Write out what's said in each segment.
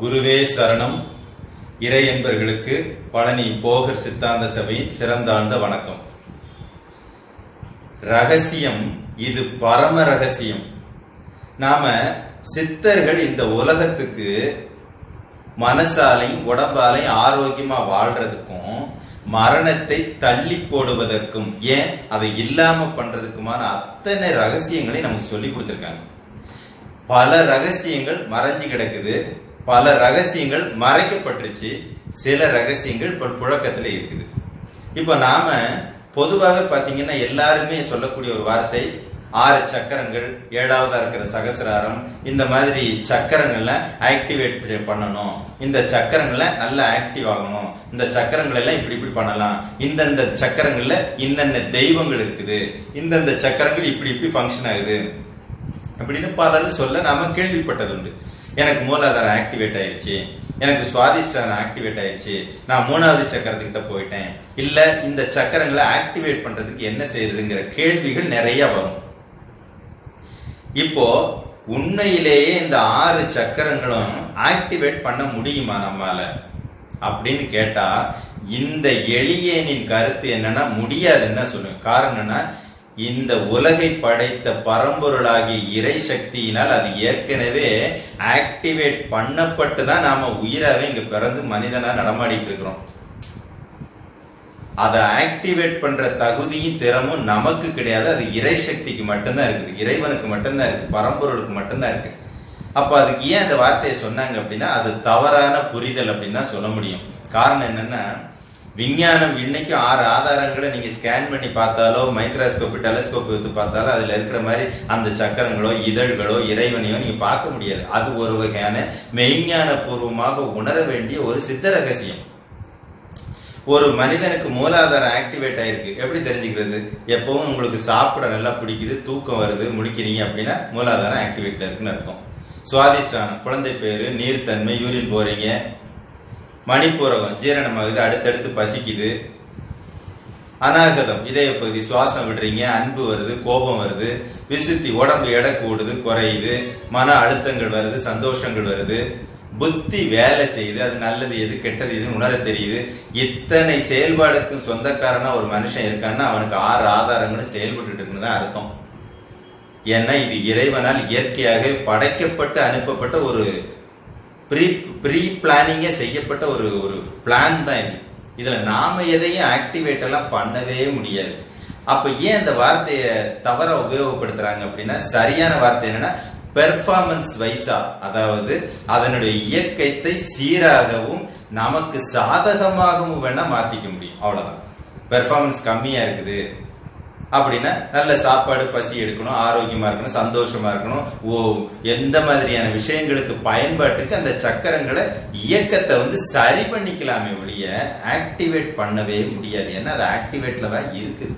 குருவே சரணம். இறை என்பர்களுக்கு பழனி போகர் சித்தாந்த சபையின் சிறந்தாழ்ந்த வணக்கம். ரகசியம் இது பரம ரகசியம். நாம சித்தர்கள் இந்த உலகத்துக்கு மனசாலையும் உடம்பாலையும் ஆரோக்கியமா வாழ்றதுக்கும் மரணத்தை தள்ளி போடுவதற்கும் ஏன் அதை இல்லாம பண்றதுக்குமான அத்தனை ரகசியங்களையும் நமக்கு சொல்லி கொடுத்துருக்காங்க. பல ரகசியங்கள் மறைஞ்சு கிடக்குது. பல ரகசியங்கள் மறைக்கப்பட்டுருச்சு. சில ரகசியங்கள் இப்போ புழக்கத்தில் இருக்குது. இப்போ நாம் பொதுவாகவே பார்த்தீங்கன்னா எல்லாருமே சொல்லக்கூடிய ஒரு வார்த்தை ஆறு சக்கரங்கள் ஏழாவதாக இருக்கிற சகசிராரம் இந்த மாதிரி சக்கரங்கள்ல ஆக்டிவேட் பண்ணணும். இந்த சக்கரங்களை நல்லா ஆக்டிவ் ஆகணும். இந்த சக்கரங்கள் எல்லாம் இப்படி இப்படி பண்ணலாம். இந்தந்த சக்கரங்களில் இன்னென்ன தெய்வங்கள் இருக்குது. இந்தந்த சக்கரங்கள் இப்படி இப்படி ஃபங்க்ஷன் ஆகுது. அப்படின்னு பலரும் சொல்ல நாம கேள்விப்பட்டது உண்டு எனக்கு மூலாதாரம் ஆக்டிவேட் ஆயிடுச்சு. எனக்கு சுவாதிஷ்டானம் ஆக்டிவேட் ஆயிடுச்சு. நான் மூணாவது சக்கரத்துக்கிட்ட போயிட்டேன். இல்ல இந்த சக்கரங்களை ஆக்டிவேட் பண்றதுக்கு என்ன செய்யறதுங்கிற கேள்விகள் நிறைய வரும். இப்போ உண்மையிலேயே இந்த ஆறு சக்கரங்களும் ஆக்டிவேட் பண்ண முடியுமா நம்மால? அப்படின்னு கேட்டா இந்த எளியனின் கருத்து என்னன்னா முடியாதுன்னு தான் சொல்லுவேன் காரணம் என்னன்னா இந்த உலகை படைத்த பரம்பொருளாகிய இறை சக்தியினால் அது ஏற்கனவே ஆக்டிவேட் பண்ணப்பட்டு தான் நாம உயிராவே இங்க பிறந்து மனிதனா நடமாடிட்டு இருக்கிறோம். அதை ஆக்டிவேட் பண்ற தகுதியும் திறமும் நமக்கு கிடையாது. அது இறை சக்திக்கு மட்டும்தான் இருக்குது. இறைவனுக்கு மட்டும்தான் இருக்கு பரம்பொருளுக்கு மட்டும்தான் இருக்கு. அப்ப அதுக்கு ஏன் அந்த வார்த்தையை சொன்னாங்க அப்படின்னா அது தவறான புரிதல் அப்படின்னு தான் சொல்ல முடியும். காரணம் என்னன்னா விஞ்ஞானம் இன்னைக்கு ஆறு ஆதாரங்களை நீங்க ஸ்கேன் பண்ணி பார்த்தாலோ மைக்ரோஸ்கோப் டெலஸ்கோப் எடுத்து பார்த்தாலோ அதுல இருக்கிற மாதிரி அந்த சக்கரங்களோ இதழ்களோ இறைவனையோ நீங்க பார்க்க முடியாது. அது ஒரு வகையான மெய்ஞான பூர்வமாக உணர வேண்டிய ஒரு சித்த ரகசியம். ஒரு மனிதனுக்கு மூலாதாரம் ஆக்டிவேட் ஆயிருக்கு. எப்படி தெரிஞ்சுக்கிறது? எப்பவும் உங்களுக்கு சாப்பிட நல்லா பிடிக்குது தூக்கம் வருது முடிக்கிறீங்க அப்படின்னா மூலாதாரம் ஆக்டிவேட்ல இருக்குன்னு அர்த்தம். சுவாதிஷ்டானம் குழந்தை பேரு நீர்த்தன்மை யூரின் போறீங்க. மணிப்பூரகம் ஜீரணமாகுது அடுத்தடுத்து பசிக்குது. அநாகதம் இதய பகுதி சுவாசம் விடுறீங்க அன்பு வருது கோபம் வருது விசுத்தி உடம்பு எடை கூடுது குறையுது மன அழுத்தங்கள் வருது சந்தோஷங்கள் வருது. புத்தி வேலை செய்யுது அது நல்லது எது கெட்டது எதுன்னு உணர தெரியுது. இத்தனை செயல்பாடுக்கும் சொந்தக்காரனா ஒரு மனுஷன் இருக்கான்னா அவனுக்கு ஆறு ஆதாரங்களும் செயல்பட்டு இருக்குன்னு தான் அர்த்தம். ஏன்னா இது இறைவனால் இயற்கையாக படைக்கப்பட்டு அனுப்பப்பட்ட ஒரு ப்ரீ ப்ரீ பிளானிங்கே செய்யப்பட்ட ஒரு ஒரு பிளான் தான் இது. இதில் நாம் எதையும் ஆக்டிவேட் எல்லாம் பண்ணவே முடியாது. அப்போ ஏன் அந்த வார்த்தையை தவற உபயோகப்படுத்துகிறாங்க அப்படின்னா சரியான வார்த்தை என்னன்னா பெர்ஃபார்மன்ஸ் வைஸா அதாவது அதனுடைய இயக்கத்தை சீராகவும் நமக்கு சாதகமாகவும் வேணா மாத்திக்க முடியும். அவ்வளவுதான். பெர்ஃபார்மன்ஸ் கம்மியா இருக்குது. அப்படின்னா நல்ல சாப்பாடு பசி எடுக்கணும் ஆரோக்கியமா இருக்கணும் சந்தோஷமா இருக்கணும். ஓ எந்த மாதிரியான விஷயங்களுக்கு பயன்பாட்டுக்கு அந்த சக்கரங்களை இயக்கத்தை வந்து சரி பண்ணிக்கலாமே ஒழிய ஆக்டிவேட் பண்ணவே முடியாது. ஏன்னா அது ஆக்டிவேட்ல தான் இருக்குது.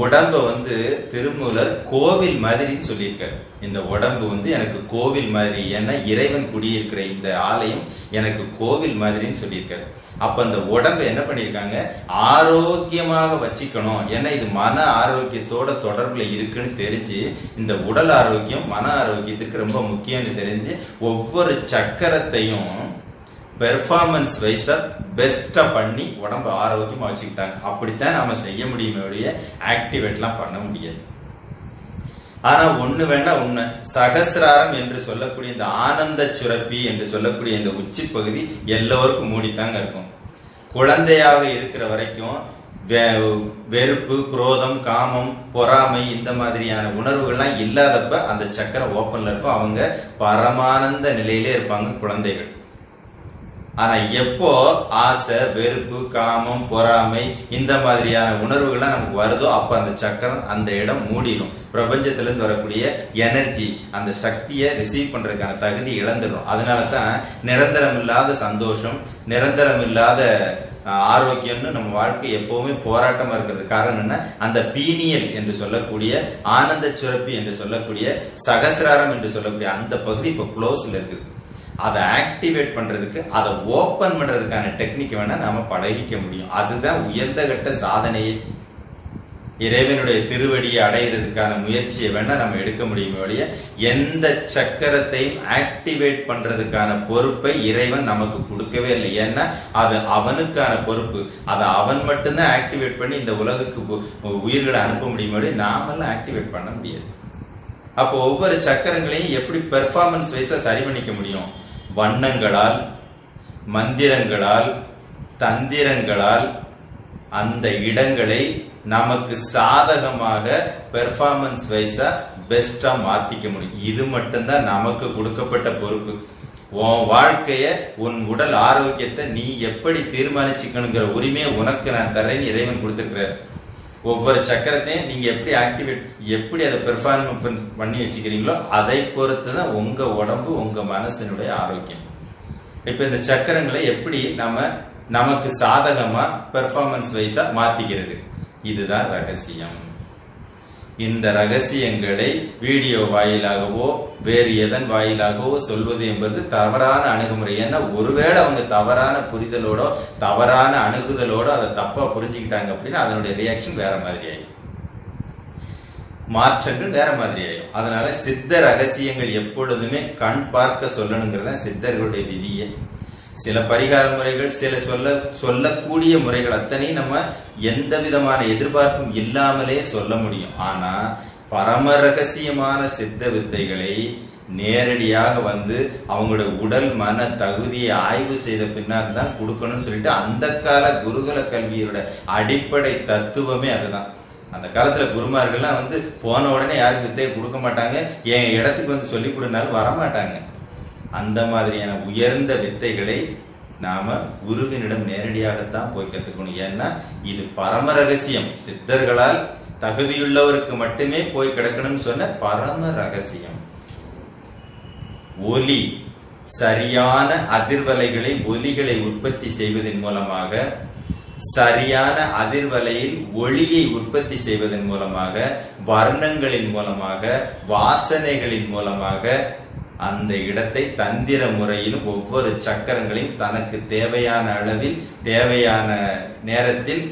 உடம்பை வந்து திருமூலர் கோவில் மாதிரின்னு சொல்லியிருக்காரு. இந்த உடம்பு வந்து எனக்கு கோவில் மாதிரி ஏன்னா இறைவன் குடியிருக்கிற இந்த ஆலயம் எனக்கு கோவில் மாதிரின்னு சொல்லியிருக்காரு. அப்ப அந்த உடம்பை என்ன பண்ணியிருக்காங்க? ஆரோக்கியமாக வச்சுக்கணும். ஏன்னா இது மன ஆரோக்கியத்தோட தொடர்புல இருக்குன்னு தெரிஞ்சு இந்த உடல் ஆரோக்கியம் மன ஆரோக்கியத்துக்கு ரொம்ப முக்கியம்னு தெரிஞ்சு ஒவ்வொரு சக்கரத்தையும் பெர்ஃபார்மன்ஸ் வைஸாக பெஸ்ட்டாக பண்ணி உடம்ப ஆரோக்கியமாக வச்சுக்கிட்டாங்க. அப்படித்தான் நம்ம செய்ய முடியுமே ஒழிய ஆக்டிவேட்லாம் பண்ண முடியாது. ஆனால் ஒன்று வேண்டாம் ஒன்று சகசிராரம் என்று சொல்லக்கூடிய இந்த ஆனந்த சுரப்பி என்று சொல்லக்கூடிய இந்த உச்சி பகுதி எல்லோருக்கும் மூடித்தாங்க இருக்கும். குழந்தையாக இருக்கிற வரைக்கும் வெறுப்பு குரோதம் காமம் பொறாமை இந்த மாதிரியான உணர்வுகள்லாம் இல்லாதப்ப அந்த சக்கரம் ஓப்பன்ல இருக்கும். அவங்க பரமானந்த நிலையிலே இருப்பாங்க குழந்தைகள். ஆனா எப்போ ஆசை வெறுப்பு காமம் பொறாமை இந்த மாதிரியான உணர்வுகள்லாம் நமக்கு வருதோ அப்ப அந்த சக்கரம் அந்த இடம் மூடிடும் பிரபஞ்சத்துல இருந்து வரக்கூடிய எனர்ஜி அந்த சக்தியை ரிசீவ் பண்றதுக்கான தகுதி இழந்துடும் அதனால தான் நிரந்தரம் இல்லாத சந்தோஷம் நிரந்தரம் இல்லாத ஆரோக்கியம்னு நம்ம வாழ்க்கை எப்பவுமே போராட்டமா இருக்கிறது. காரணம் என்ன? அந்த பீனியல் என்று சொல்லக்கூடிய ஆனந்த சுரப்பி என்று சொல்லக்கூடிய சகசிராரம் என்று சொல்லக்கூடிய அந்த பகுதி இப்ப க்ளோஸ்ல இருக்குது. அதை ஆக்டிவேட் பண்றதுக்கு அதை ஓபன் பண்றதுக்கான டெக்னிக் வேணா நாம பழகிக்க முடியும். அதுதான் உயர்ந்த கட்ட சாதனையை. இறைவனுடைய திருவடியை அடையிறதுக்கான முயற்சியை வேணா நம்ம எடுக்க முடியும் ஒழிய எந்த சக்கரத்தையும் ஆக்டிவேட் பண்றதுக்கான பொறுப்பை இறைவன் நமக்கு கொடுக்கவே இல்லை. ஏன்னா அது அவனுக்கான பொறுப்பு. அதை அவன் மட்டும்தான் ஆக்டிவேட் பண்ணி இந்த உலகுக்கு உயிர்களை அனுப்ப முடியும் ஒழிய நாமெல்லாம் ஆக்டிவேட் பண்ண முடியாது. அப்போ ஒவ்வொரு சக்கரங்களையும் எப்படி பெர்ஃபார்மன்ஸ் வைஸா சரி பண்ணிக்க முடியும்? வண்ணங்களால் மந்திரங்களால் தந்திரங்களால் அந்த இடங்களை நமக்கு சாதகமாக பெர்ஃபார்மன்ஸ் வைஸா பெஸ்டா மாத்திக்க முடியும். இது மட்டும்தான் நமக்கு கொடுக்கப்பட்ட பொறுப்பு. உன் வாழ்க்கைய உன் உடல் ஆரோக்கியத்தை நீ எப்படி தீர்மானிச்சுக்கணுங்கிற உரிமையை உனக்கு நான் தரேன்னு இறைவன் கொடுத்திருக்கிறார். ஒவ்வொரு சக்கரத்தையும் நீங்க எப்படி ஆக்டிவேட் எப்படி அதை பெர்ஃபார்ம் பண்ணி வச்சுக்கிறீங்களோ அதை பொறுத்து தான் உங்க உடம்பு உங்க மனசினுடைய ஆரோக்கியம். இப்போ இந்த சக்கரங்களை எப்படி நம்ம நமக்கு சாதகமாக பெர்ஃபார்மன்ஸ் வைஸாக மாற்றிக்கிறது இதுதான் ரகசியம். இந்த ரகசியங்களை வீடியோ வாயிலாகவோ வேறு எதன் வாயிலாகவோ சொல்வது என்பது தவறான அணுகுமுறை. ஏன்னா ஒருவேளை அவங்க தவறான புரிதலோட தவறான அணுகுதலோட அதை தப்பா புரிஞ்சுக்கிட்டாங்க அப்படின்னா அதனுடைய ரியாக்ஷன் வேற மாதிரி ஆயிடும். மாற்றங்கள் வேற மாதிரி ஆயிடும். அதனால சித்த ரகசியங்கள் எப்பொழுதுமே கண் பார்க்க சொல்லணுங்கிறத சித்தர்களுடைய விதியே. சில பரிகார முறைகள் சில சொல்ல சொல்லக்கூடிய முறைகள் அத்தனையும் நம்ம எந்த விதமான எதிர்பார்ப்பும் இல்லாமலே சொல்ல முடியும். ஆனா பரம ரகசியமான சித்த வித்தைகளை நேரடியாக வந்து அவங்களோட உடல் மன தகுதியை ஆய்வு செய்த பின்னால் தான் கொடுக்கணும்னு சொல்லிட்டு அந்த கால குருகுல கல்வியோட அடிப்படை தத்துவமே அதுதான். அந்த காலத்துல குருமார்கள்லாம் வந்து போன உடனே யாரும் வித்தையை கொடுக்க மாட்டாங்க. என் இடத்துக்கு வந்து சொல்லி கொடுனாலும் வரமாட்டாங்க. அந்த மாதிரியான உயர்ந்த வித்தைகளை நாம குருவினிடம் நேரடியாகத்தான் போய் கத்துக்கணும். ஏன்னா இது பரம ரகசியம். சித்தர்களால் தகுதியுள்ளவருக்கு மட்டுமே போய் கிடக்கணும்னு சொன்ன பரம ரகசியம். ஒலி சரியான அதிர்வலைகளை ஒலிகளை உற்பத்தி செய்வதன் மூலமாக சரியான அதிர்வலையில் ஒளியை உற்பத்தி செய்வதன் மூலமாக வர்ணங்களின் மூலமாக வாசனைகளின் மூலமாக அந்த இடத்தை தந்திர முறையிலும் ஒவ்வொரு சக்கரங்களையும் தனக்கு தேவையான அளவில் தேவையான நேரத்தில்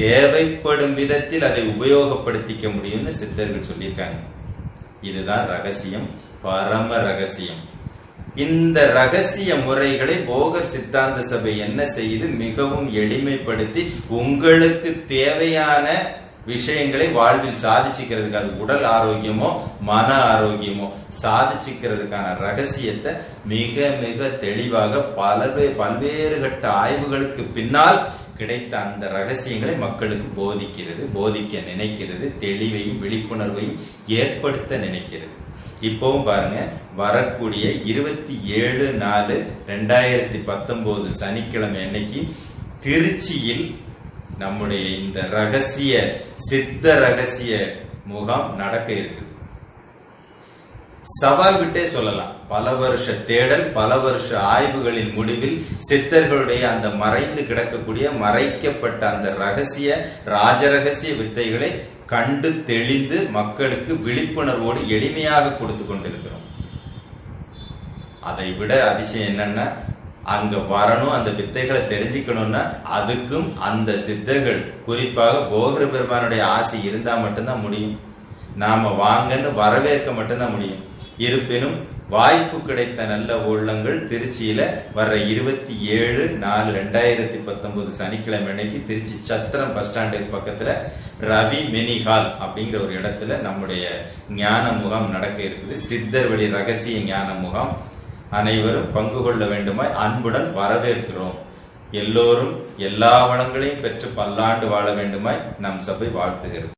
தேவைப்படும் விதத்தில் அதை உபயோகப்படுத்திக்க முடியும்னு சித்தர்கள் சொல்லியிருக்காங்க. இதுதான் ரகசியம் பரம ரகசியம். இந்த ரகசிய முறைகளை போகர் சித்தாந்த சபை என்ன செய்து மிகவும் எளிமைப்படுத்தி உங்களுக்கு தேவையான விஷயங்களை வாழ்வில் சாதிச்சுக்கிறதுக்கு அது உடல் ஆரோக்கியமோ மன ஆரோக்கியமோ சாதிச்சுக்கிறதுக்கான ரகசியத்தை மிக மிக தெளிவாக பல பல்வேறு கட்ட ஆய்வுகளுக்கு பின்னால் கிடைத்த அந்த ரகசியங்களை மக்களுக்கு போதிக்கிறது போதிக்க நினைக்கிறது தெளிவையும் விழிப்புணர்வையும் ஏற்படுத்த நினைக்கிறது. இப்போவும் பாருங்க வரக்கூடிய இருபத்தி ஏழு நாலு ரெண்டாயிரத்தி பத்தொன்பது சனிக்கிழமை அன்னைக்கு திருச்சியில் நம்முடைய இந்த ரகசிய சித்த ரகசிய முகாம் நடக்க இருக்குது. சவால் விட்டே சொல்லலாம். பல வருஷ தேடல் பல வருஷ ஆய்வுகளின் முடிவில் சித்தர்களுடைய அந்த மறைந்து கிடக்கக்கூடிய மறைக்கப்பட்ட அந்த ரகசிய ராஜரகசிய வித்தைகளை கண்டு தெளிந்து மக்களுக்கு விழிப்புணர்வோடு எளிமையாக கொடுத்து கொண்டிருக்கிறோம். அதை விட அதிசயம் என்னன்னா அங்க வரணும் அந்த வித்தைகளை தெரிஞ்சுக்கணும்னா அதுக்கும் அந்த சித்தர்கள் குறிப்பாக போகர பெருமானுடைய ஆசை இருந்தா மட்டும்தான் முடியும். நாம வாங்கன்னு வரவேற்க மட்டும்தான் முடியும். இருப்பினும் வாய்ப்பு கிடைத்த நல்ல உள்ளங்கள் திருச்சியில வர்ற இருபத்தி ஏழு நாலு ரெண்டாயிரத்தி பத்தொன்பது சனிக்கிழமை அன்னைக்கு திருச்சி சத்திரம் பஸ் ஸ்டாண்டுக்கு பக்கத்துல ரவி மெனிஹால் அப்படிங்கிற ஒரு இடத்துல நம்முடைய ஞான முகாம் நடக்க இருக்குது. சித்தர் வழி ரகசிய ஞான முகாம். அனைவரும் பங்கு கொள்ள வேண்டுமாய் அன்புடன் வரவேற்கிறோம். எல்லோரும் எல்லா வளங்களையும் பெற்று பல்லாண்டு வாழ வேண்டுமாய் நம் சபை வாழ்த்துகிறது.